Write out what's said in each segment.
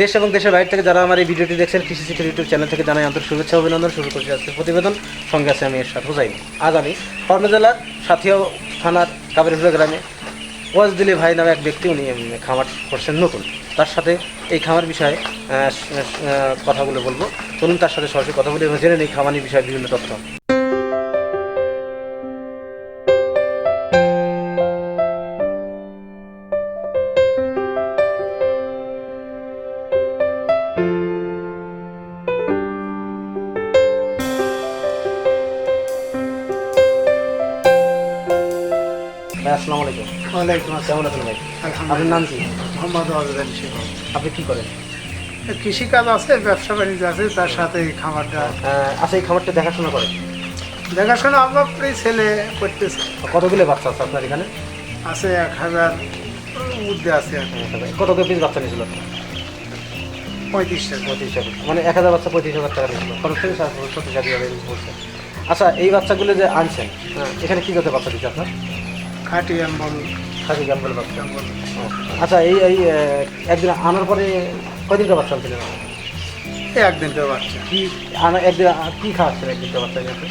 দেশ এবং দেশের বাইরে থেকে যারা আমার এই ভিডিওটি দেখছেন, কৃষি শিক্ষা ইউটিউব চ্যানেল থেকে জানাই আন্তরিক শুভেচ্ছা, অভিনন্দন শুরু করছি আজকে প্রতিবেদন। সঙ্গে আছে আমি এরশাদ হুসাইন। আজ আমি পাবনা জেলার সাথিয়া থানার কাবেরহুলা গ্রামে ওয়াজ ওয়াজদিলি ভাই নামে এক ব্যক্তি, উনি খামার করছেন নতুন। তার সাথে এই খামার বিষয়ে স- কথাগুলো বলব। চলুন তার সাথে সরাসরি কথা বলি এবং জেনে নেই খামারি বিষয়ে বিভিন্ন তথ্য। ভাই আসসালামু আলাইকুম। ওয়ালাইকুম আসসালাম। আছেন ভাই? আপনার নাম কি? মোহাম্মদ ওয়াজেদ শেখ। আপনি কি করেন? কৃষিকাজ আছে ব্যবসা বাণিজ্য আছে তার সাথে এই খামারটা। আচ্ছা এই খামারটা দেখাশোনা করেন দেখাশোনা আমার প্রায় ছেলে করতেছে। কতগুলো বাচ্চা আছে আপনার এখানে? আছে এক হাজার মধ্যে আছে কত পিস বাচ্চা নিয়েছিল? পঁয়ত্রিশ টাকা পঁয়ত্রিশ হাজার। মানে এক হাজার বাচ্চা পঁয়ত্রিশ হাজার টাকা নিয়েছিল। খরচ আচ্ছা এই বাচ্চাগুলো যে আনছেন হ্যাঁ, এখানে কি করতে বাচ্চা দিচ্ছে আপনার? খাটি আম্বল খাসি গ্যাম্বল বাচ্চা। আচ্ছা এই এই একদিন আনার পরে কয়দিনটা বাচ্চা আনছিলেন একদিনটা বাচ্চা। কি আনা একদিন কি খাওয়াচ্ছেন একদিনটা বাচ্চা গেছে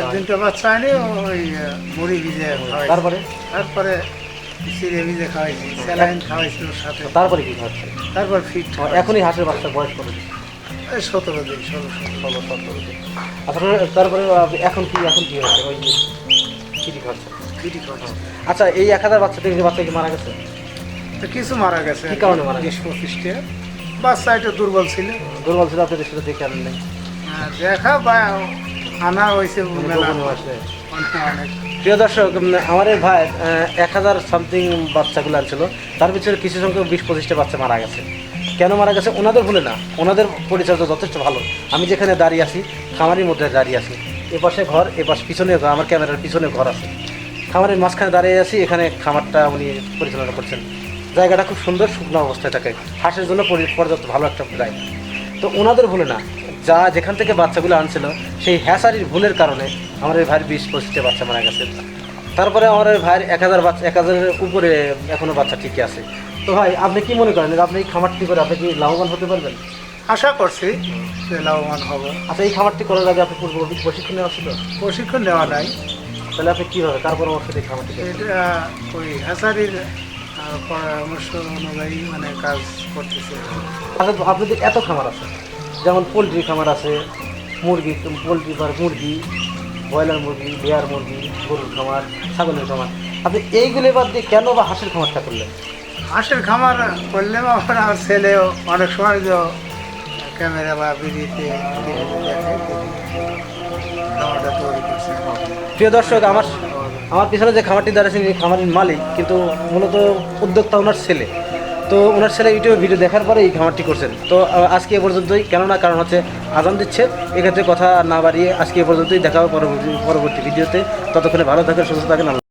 একদিনটা বাচ্চা আনি ওই মুড়ি ভিজে তারপরে? তারপরে চিড়ে ভিজে খাওয়াইছি স্যালাইন খাওয়াইছি ওর সাথে। তারপরে কি খাওয়াচ্ছেন? তারপর ফিট এখনই হাঁসের বাচ্চা বয়স করে সতেরো দিন ষোলো ষোলো সতেরো দিন। আচ্ছা তারপরে এখন কি এখন কি হচ্ছে ওই কি কি আচ্ছা এই এক হাজার বাচ্চা থেকে বাচ্চা কি মারা গেছে? তো কিছু মারা গেছে। কি কারণে মারা গেছে? বিশ পঁচিশটা বাচ্চা একটু দুর্বল ছিল। দুর্বল ছিল আপনাদের সাথে দেখে আনেন নাই। দেখা বা আনা হয়েছে মানে প্রিয় দর্শক আমার এই ভাই এক হাজার সামথিং বাচ্চাগুলো আনছিল। তার পিছনে কিছু সংখ্যক বিশ পঁচিশটা বাচ্চা মারা গেছে। কেন মারা গেছে? ওনাদের ভুলে না। ওনাদের পরিচর্যা যথেষ্ট ভালো। আমি যেখানে দাঁড়িয়ে আছি খামারির মধ্যে দাঁড়িয়ে আছি। এ পাশে ঘর এ পাশে পিছনে আমার ক্যামেরার পিছনে ঘর আছে। খামারের মাঝখানে দাঁড়িয়ে আছি এখানে খামারটা উনি পরিচালনা করছেন। জায়গাটা খুব সুন্দর শুকনো অবস্থায় থাকে। হাঁসের জন্য পর্যাপ্ত ভালো একটা জায়গা। তো ওনাদের ভুলে না যা যেখান থেকে বাচ্চাগুলো আনছিল সেই হ্যাসারির ভুলের কারণে আমার এই ভাইয়ের বিশ পঁচিশটা বাচ্চা মারা গেছে। তারপরে আমার এই ভাইয়ের এক হাজার বাচ্চা এক হাজারের উপরে এখনও বাচ্চা ঠিকই আছে। তো ভাই আপনি কি মনে করেন আপনি এই খামারটি করে আপনি কি লাভবান হতে পারবেন? আশা করছি যে লাভবান হব। আচ্ছা এই খামারটি করার আগে আপনি পূর্ব প্রশিক্ষণ নেওয়া ছিল? প্রশিক্ষণ নেওয়া নাই। তাহলে আপনি কীভাবে? কার পরামর্শ খামারটি করেছেন? এটা ওই হ্যাসারির আহ, পরামর্শ অনুযায়ী মানে কাজ করতেছে। আচ্ছা আপনাদের এত খামার আছে? যেমন পোলট্রি খামার আছে মুরগি পোলট্রি বা মুরগি ব্রয়লার মুরগি লেয়ার মুরগি গরুর খামার ছাগলের খামার। আপনি এইগুলো বাদ দিয়ে কেন বা হাঁসের খামারটা করলেন? হাঁসের খামার করলেও আমার আমার ছেলেও অনেক সময় ক্যামেরা বা বিড়িতে দেখে। প্রিয় দর্শক, আমার আমার পিছনে যে খামারটি দাঁড়িয়েছেন এই খামারের মালিক, কিন্তু মূলত উদ্যোক্তা ওনার ছেলে। তো ওনার ছেলে ইউটিউবে ভিডিও দেখার পরে এই খামারটি করছেন। তো আজকে এ পর্যন্তই। কেননা, কারণ হচ্ছে আজান দিচ্ছে। এক্ষেত্রে কথা না বাড়িয়ে আজকে এ পর্যন্তই। দেখা হবে পরবর্তী পরবর্তী ভিডিওতে। ততক্ষণে ভালো থাকেন, সুস্থ থাকেন।